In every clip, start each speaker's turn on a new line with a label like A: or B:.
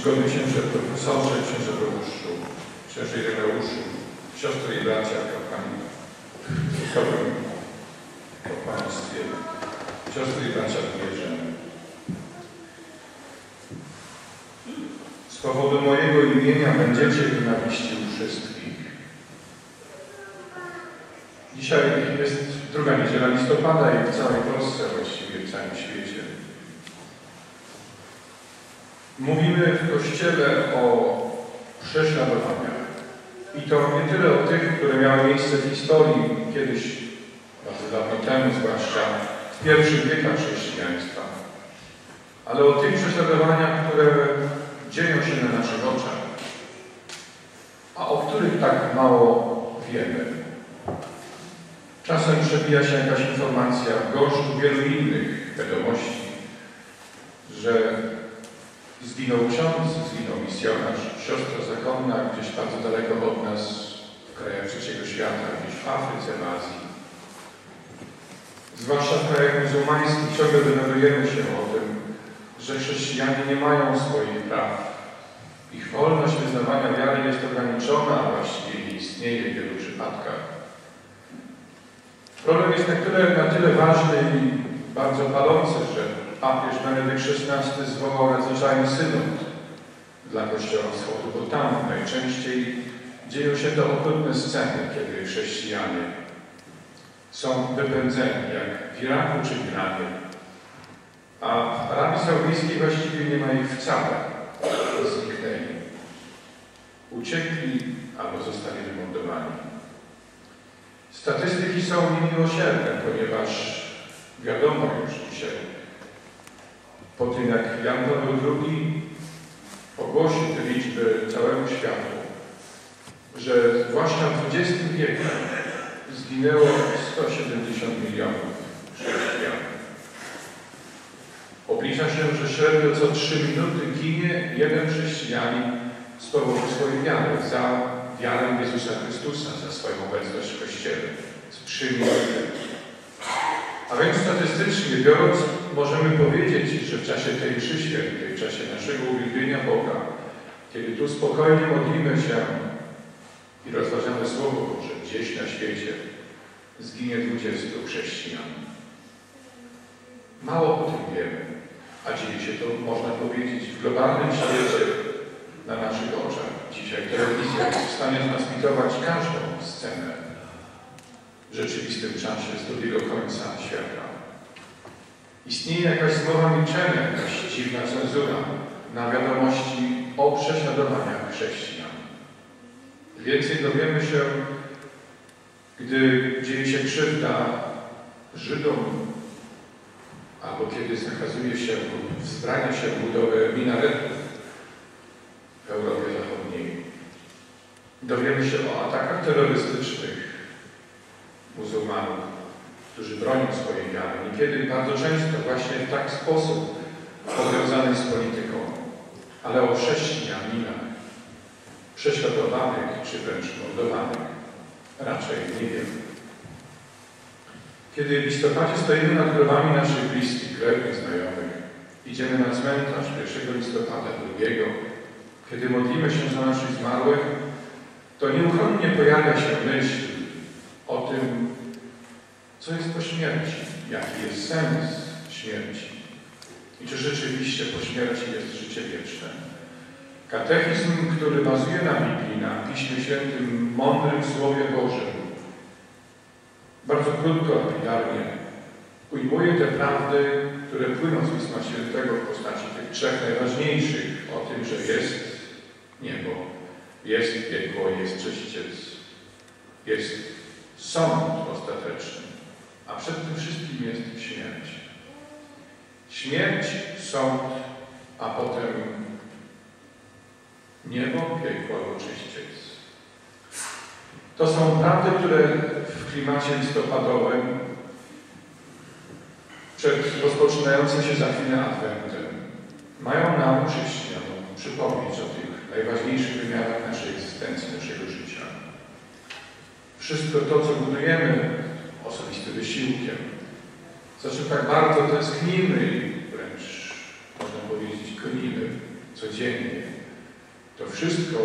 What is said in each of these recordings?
A: Czcigodny księże profesorze, księże proboszczu, księże Ireneuszu, siostry i bracia kapłani w Chrystusowym kapłaństwie, siostry i bracia w wierze. Z powodu mojego imienia będziecie nienawiści u wszystkich. Dzisiaj jest druga niedziela listopada i w całej Polsce, właściwie w całym świecie. Mówimy w Kościele o prześladowaniach. I to nie tyle o tych, które miały miejsce w historii kiedyś, bardzo dawno temu, zwłaszcza w pierwszych wiekach chrześcijaństwa, ale o tych prześladowaniach, które dzieją się na naszych oczach, a o których tak mało wiemy. Czasem przebija się jakaś informacja w gąszczu wielu innych wiadomości, że zginął ksiądz, zginął misjonarz, siostra zakonna gdzieś bardzo daleko od nas, w krajach trzeciego świata, gdzieś w Afryce, w Azji. Zwłaszcza w krajach muzułmańskich ciągle dowiadujemy się o tym, że chrześcijanie nie mają swoich praw. Ich wolność wyznawania wiary jest ograniczona, a właściwie nie istnieje w wielu przypadkach. Problem jest na tyle, na tyle ważny i bardzo palący, że papież Benedykt XVI zwołał nadzwyczajny synod dla Kościoła Wschodu, bo tam najczęściej dzieją się te okrutne sceny, kiedy chrześcijanie są wypędzeni, jak w Iraku czy w Iranie. A w Arabii Saudyjskiej właściwie nie ma ich wcale. Zniknęli. Uciekli albo zostali wymordowani. Statystyki są niemiłosierne, ponieważ wiadomo już dzisiaj, po tym jak Jan Paweł II ogłosił te liczby całemu światu, że zwłaszcza w XX wieku zginęło 170 milionów chrześcijan. Oblicza się, że średnio co 3 minuty ginie jeden chrześcijanin z powodu swojej wiary, za wiarę Jezusa Chrystusa, za swoją obecność w Kościele. Co 3 minuty. A więc statystycznie biorąc, możemy powiedzieć, że w czasie tej mszy świętej, w czasie naszego uwielbienia Boga, kiedy tu spokojnie modlimy się i rozważamy Słowo Boże gdzieś na świecie, zginie 20 chrześcijan. Mało o tym wiemy, a dzieje się to, można powiedzieć, w globalnym świecie, na naszych oczach. Dzisiaj telewizja jest w stanie transmitować każdą scenę w rzeczywistym czasie z drugiego końca świata. Istnieje jakaś zmowa milczenia, jakaś dziwna cenzura na wiadomości o prześladowaniach chrześcijan. Więcej dowiemy się, gdy dzieje się krzywda Żydom, albo kiedy zakazuje się wzbrania się budowę minaretów w Europie Zachodniej. Dowiemy się o atakach terrorystycznych muzułmanów, którzy bronią swojej wiary. Niekiedy bardzo często właśnie w taki sposób powiązany z polityką, ale o chrześcijaninach prześladowanych czy wręcz mordowanych raczej nie wiemy. Kiedy w listopadzie stoimy nad grobami naszych bliskich, krewnych, znajomych, idziemy na cmentarz 1 listopada, 2, kiedy modlimy się za naszych zmarłych, to nieuchronnie pojawia się myśl o tym, co jest po śmierci, jaki jest sens śmierci? I czy rzeczywiście po śmierci jest życie wieczne. Katechizm, który bazuje na Biblii, na Piśmie Świętym, mądrym Słowie Bożym, bardzo krótko, lapidarnie ujmuje te prawdy, które płyną z Pisma Świętego w postaci tych trzech najważniejszych. O tym, że jest niebo, jest piekło, jest czyściec, jest sąd ostateczny, a przed tym wszystkim jest śmierć. Śmierć, sąd, a potem niebo, piekło albo czyściec. To są prawdy, które w klimacie listopadowym przed rozpoczynającym się za chwilę Adwentem mają nam, chrześcijanom, przypomnieć o tych najważniejszych wymiarach naszej egzystencji, naszego życia. Wszystko to, co budujemy osobistym wysiłkiem, za czym tak bardzo tęsknimy wręcz, można powiedzieć, gonimy codziennie, to wszystko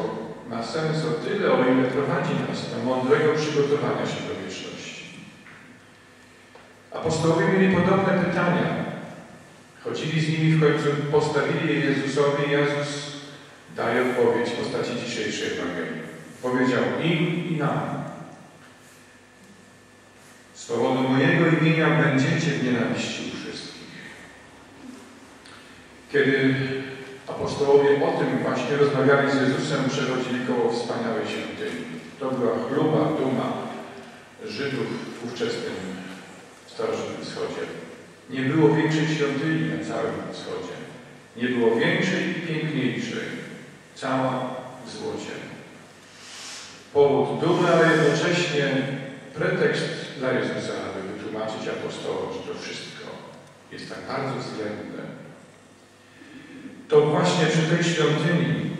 A: ma sens o tyle, o ile prowadzi nas do mądrego przygotowania się do wieczności. Apostołowie mieli podobne pytania. Chodzili z nimi w końcu, postawili je Jezusowi i Jezus daje odpowiedź w postaci dzisiejszej Ewangelii. Powiedział im i nam. Z powodu mojego imienia będziecie w nienawiści u wszystkich. Kiedy apostołowie o tym właśnie rozmawiali z Jezusem, przechodzili koło wspaniałej świątyni. To była chluba, duma Żydów w ówczesnym starożytnym wschodzie. Nie było większej świątyni na całym wschodzie. Nie było większej i piękniejszej. Cała w złocie. Powód dumy, ale jednocześnie pretekst dla Jezusa, aby wytłumaczyć apostołom, że to wszystko jest tak bardzo względne. To właśnie przy tej świątyni,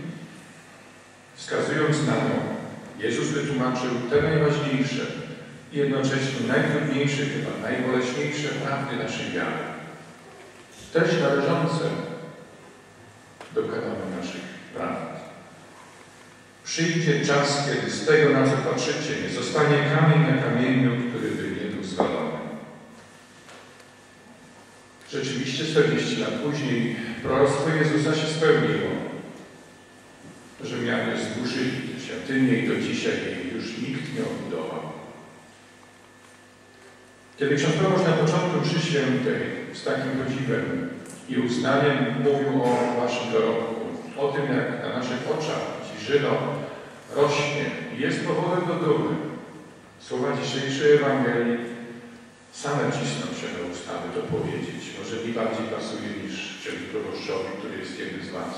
A: wskazując na nią, Jezus wytłumaczył te najważniejsze i jednocześnie najtrudniejsze, chyba najboleśniejsze prawdy naszej wiary. Też należące do kanału naszych prawd. Przyjdzie czas, kiedy z tego, na co patrzycie, nie zostanie kamień na kamieniu, który by nie był zwalony. Rzeczywiście 40 lat później proroctwo Jezusa się spełniło. Rzymianie zburzyli świątynię i do dzisiaj jej już nikt nie odbudował. Kiedy ksiądz proboszcz na początku mszy świętej z takim podziwem i uznaniem mówił o waszym dorobku, o tym, jak na naszych oczach ci Żydo rośnie i jest powodem do dumy. Słowa dzisiejszej Ewangelii same cisną się na ustawy to powiedzieć. Może mi bardziej pasuje niż księdzu proboszczowi, który jest jednym z was.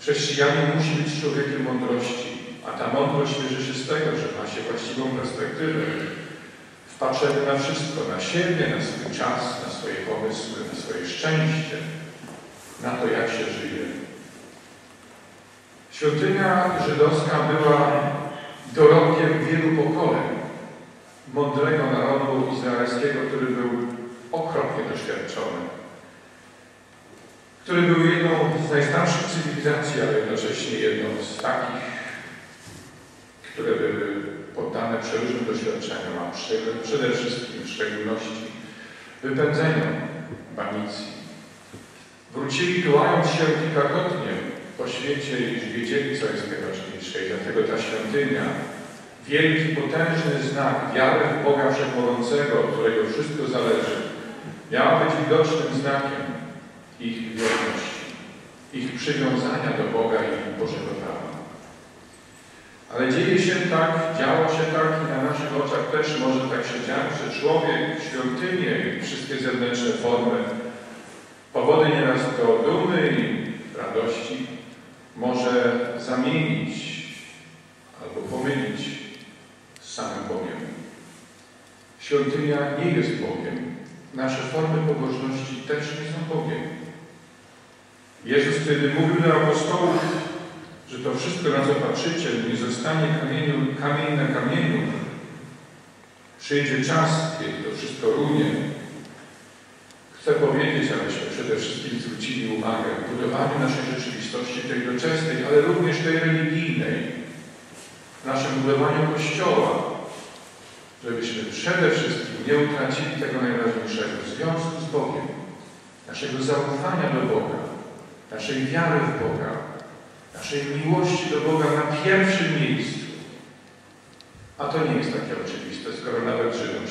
A: Chrześcijanin musi być człowiekiem mądrości, a ta mądrość bierze się z tego, że ma się właściwą perspektywę. Wpatrzemy na wszystko, na siebie, na swój czas, na swoje pomysły, na swoje szczęście, na to, jak się żyje. Świątynia żydowska była dorobkiem wielu pokoleń mądrego narodu izraelskiego, który był okropnie doświadczony, który był jedną z najstarszych cywilizacji, ale jednocześnie jedną z takich, które były poddane przeróżnym doświadczeniom, a przede wszystkim w szczególności wypędzeniom banicji. Wrócili tułając się kilkakrotnie po świecie już wiedzieli, co jest najważniejsze. I dlatego ta świątynia, wielki, potężny znak wiary w Boga Wszechmogącego, od którego wszystko zależy, miała być widocznym znakiem ich wierności, ich przywiązania do Boga i Bożego prawa. Ale dzieje się tak, działo się tak i na naszych oczach też może tak się dziać, że człowiek, świątynię i wszystkie zewnętrzne formy, powody nieraz do dumy i radości, może zamienić albo pomylić z samym Bogiem. Świątynia nie jest Bogiem. Nasze formy pobożności też nie są Bogiem. Jezus wtedy mówił do apostołów, że to wszystko, na co patrzycie, nie zostanie kamieniu, kamień na kamieniu. Przyjdzie czas, kiedy to wszystko runie, Chcę powiedzieć, abyśmy przede wszystkim zwrócili uwagę w budowaniu naszej rzeczywistości, tej doczesnej, ale również tej religijnej, w naszym budowaniu Kościoła, żebyśmy przede wszystkim nie utracili tego najważniejszego związku z Bogiem, naszego zaufania do Boga, naszej wiary w Boga, naszej miłości do Boga na pierwszym miejscu. A to nie jest takie oczywiste, skoro nawet Żydom